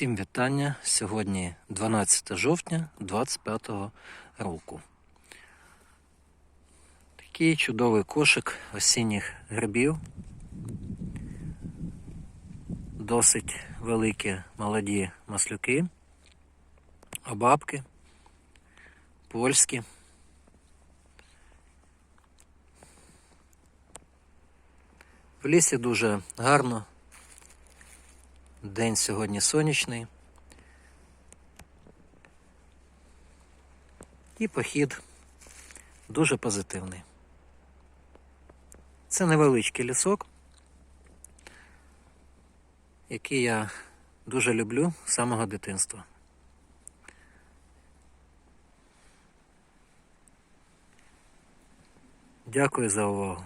Всім вітання. Сьогодні 12 жовтня 25 року. Такий чудовий кошик осінніх грибів. Досить великі молоді маслюки, обабки, польські. В лісі дуже гарно, День сьогодні сонячний. І похід дуже позитивний. Це невеличкий лісок, який я дуже люблю з самого дитинства. Дякую за увагу.